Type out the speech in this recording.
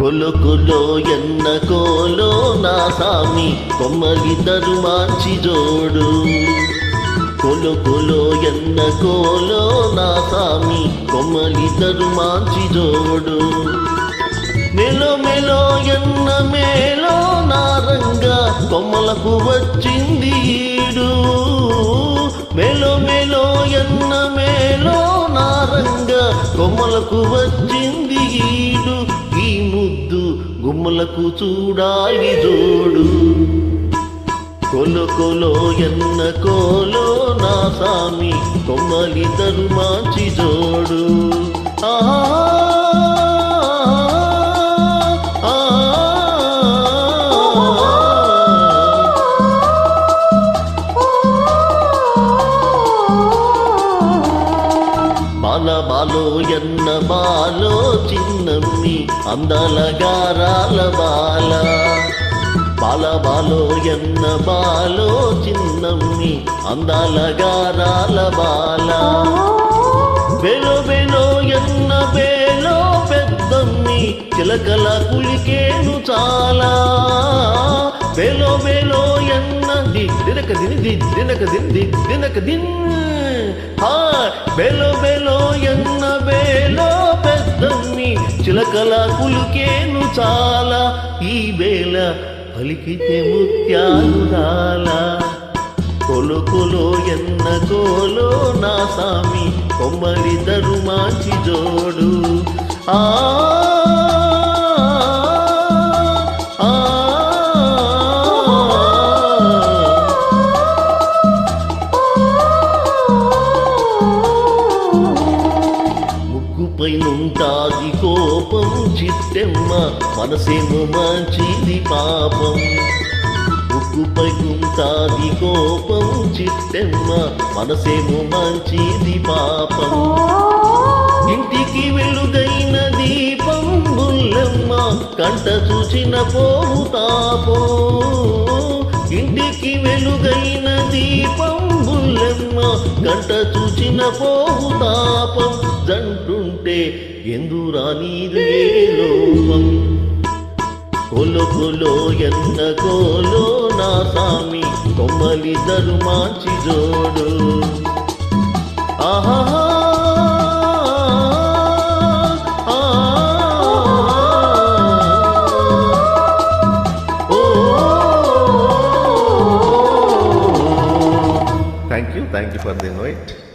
కొలుకులో ఎన్న కోలో నా సామి కొమ్మలిద్దరు మార్చి జోడు. కొలుకులో ఎన్న కోలో నా సామి కొమ్మలిద్దరు మార్చి జోడు. మెలో మెలో ఎన్న మేలో నారంగా కొమ్మలకు వచ్చింది ఈడు. మెలో మెలో ఎన్న మేలో నారంగా కొమ్మలకు వచ్చి కొమ్ములకు చూడాలి జోడు. కొలు కొలో ఎన్న కోలో నా సామి కొమ్మలిద్దరు మాచి జోడు. బాల బాలో ఎన్న బాలో చిన్నమ్మి అందాల గారాల బాల. బాల బాలో ఎన్న బాలో చిన్నమ్మి అందాల గారాల బాల. బెలో బెలో ఎన్న బేలో పెద్దమ్మి చిలకల కులికేను చాలా. బెలో బెలో ఎన్నది దినక దిని దినక దిన్ దినక దిన్. బెలో బెలో ఎన్న బేలో పెద్దమ్మి చిలకల కులుకేను చాలా. ఈ బేల పలికితే ముత్యాలు రాలా. కొలుకులో ఎన్న కోలో నా సామి కొమ్మలి దరుమాచి జోడు. ఆ, పైనుంటాది కోపం చిట్టెమ్మ మనసేమో మంచిది పాపం. ఉక్కుపైకుంటాది కోపం చిట్టెమ్మ మనసేమో మంచిది పాపం. ఇంటికి వెలుగైన దీపం బుల్లెమ్మ కంట చూచిన పోవు తాపం. గంట చూచిన పోవు తాపం జంటుంటే ఎందురా నీరు ఏ లోపం? కొలుకులో ఎన్న కోలో నా సామి కొమ్మలి దరుమాచి జోడు. ఆహా Thank you. Thank you for the invite.